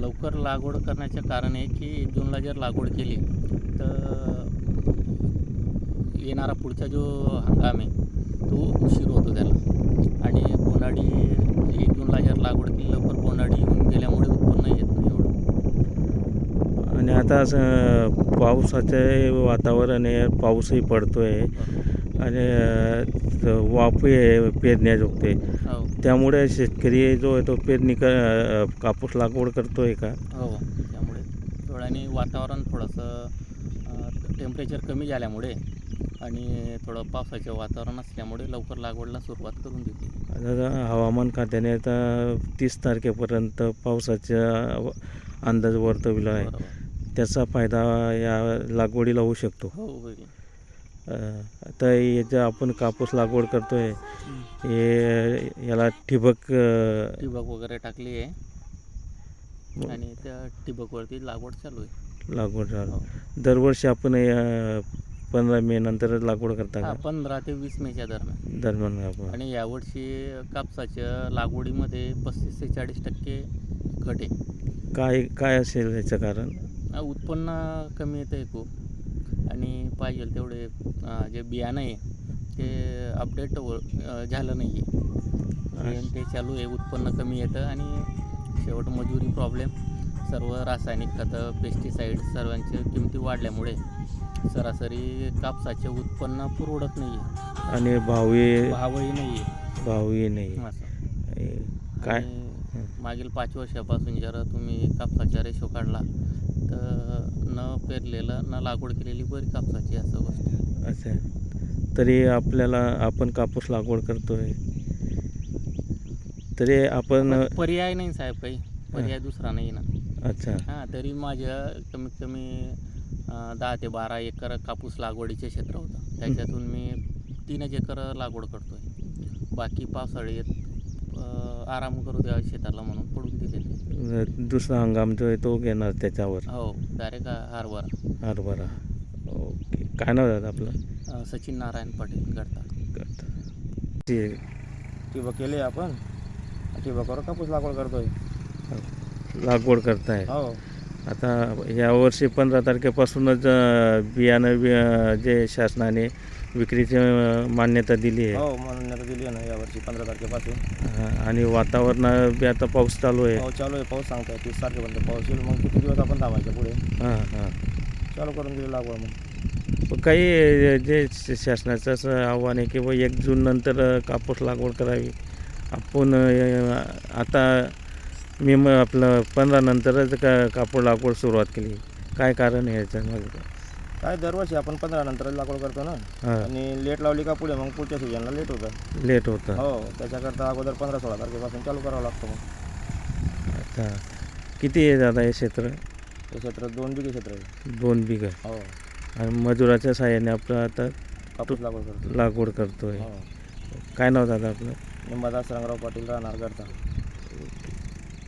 लवकर लागवड करण्याचे कारण आहे की जूनला जर लागवड केली तर येणारा पुढचा जो हंगाम आहे तो उशीर होतो त्याला. आणि बोंडाडी ही जूनला जर लागवड केली लवकर बोंडाडी येऊन गेल्यामुळे उत्पन्न येत नाही एवढं. आणि आता असं पावसाचे वातावरण आहे पाऊसही पडतो आहे आणि आहे पेरण्याजोगते हो त्यामुळे शेतकरी जो आहे तो पेरणी क अं, कापूस लागवड करतो आहे का? हो त्यामुळे थोडं आणि वातावरण थोडंसं टेम्परेचर कमी झाल्यामुळे आणि थोडं पावसाचं वातावरण असल्यामुळे लवकर लागवडला सुरुवात करून देते. आता हवामान खात्याने आता तीस तारखेपर्यंत पावसाचा अंदाज वर्तविला आहे. त्याचा फायदा या लागवडीला होऊ शकतो. हो आता याच्या आपण कापूस लागवड करतोय. हे याला ठिबक ठिबक वगैरे टाकली आहे. आणि त्या ठिबकवरती लागवड चालू आहे. लागवड झाली. हो. दरवर्षी आपण पंधरा मे नंतर लागवड करता हा पंधरा ते वीस मेच्या दरम्यान. दरम्यान आपण आणि यावर्षी कापसाच्या लागवडीमध्ये पस्तीस ते चाळीस टक्के घट आहे. काय काय असेल याचं कारण? उत्पन्न कमी येतं आहे खूप. आणि पाहिजे तेवढे जे बियाणं आहे ते अपडेट झालं नाही आहे ते चालू आहे उत्पन्न कमी येतं आणि शेवट मजुरी प्रॉब्लेम सर्व रासायनिक खतं पेस्टिसाईड सर्वांच्या किमती वाढल्यामुळे सरासरी कापसाचे उत्पन्न पुरवडत नाही आहे आणि भावही भावही नाही आहे भावही नाही काय? मागील पाच वर्षापासून जर तुम्ही कापसाचा रेशो काढला. तर न पेरलेलं न लागवड केलेली बरी कापसाची असं गोष्ट. आहे. तरी आपल्याला आपण कापूस लागवड करतोय. तरी आपण पण पर्याय नाही साहेब काही. पर्याय दुसरा नाही ना. अच्छा. हां तरी माझ्या कमीत कमी अं, दहा ते बारा एकर कापूस लागवडीचे क्षेत्र होतं. त्याच्यातून मी तीनच एकर लागवड करतोय. बाकी पावसाळ्यात आराम करू द्या शेताला म्हणून पडून दिलेले दुसरा हंगाम जो आहे तो घेणार त्याच्यावर? हो डायरेक्ट हरभरा. हरभरा. ओके. काय नाव दादा आपलं? अं, सचिन नारायण पाटील गडता. करता ते ठिबक केले आपण? ठिबकावर कापूस लागवड करतोय. लागवड करताय. हो. आता यावर्षी पंधरा तारखेपासूनच अं, बियाणं बि अं, जे शासनाने विक्रीची अं, मान्यता दिली आहे. हो मान्यता दिली आहे ना यावर्षी पंधरा तारखेपासून. हा, आणि वातावरण बी आता पाऊस चालू आहे. पाऊस चालू आहे पाऊस सांगताय तीस तारखेपर्यंत पाऊस येईल मग किती दिवस आपण थांबायचं पुढे? हां हां. चालू करून दिली लागवड मग. पण काही जे श- शासनाचं असं आव्हान आहे की बा एक जून नंतर अं, कापूस लागवड करावी. आपण अं, आता मी मग आपलं पंधरा नंतरच का कापूस लागवड सुरुवात केली. काय कारण आहे याच्या मागे काय दरवर्षी आपण पंधरा नंतर लागवड करतो ना. हां. आणि लेट लावली का पुढे मग पुढच्या सीजनला लेट होतं. लेट होतं. हो त्याच्याकरता अगोदर पंधरा सोळा तारखेपासून चालू करावं लागतं मग. अच्छा. किती आहे दादा हे क्षेत्र? हे क्षेत्र दोन बिघे क्षेत्र आहे. दोन बिघा. हो. आणि मजुराच्या साहाय्याने आपलं आता कापूस लागवड करतो. लागवड करतोय. हो. काय नाव दादा आपलं? निंबादास रंगराव पाटील राहणार करता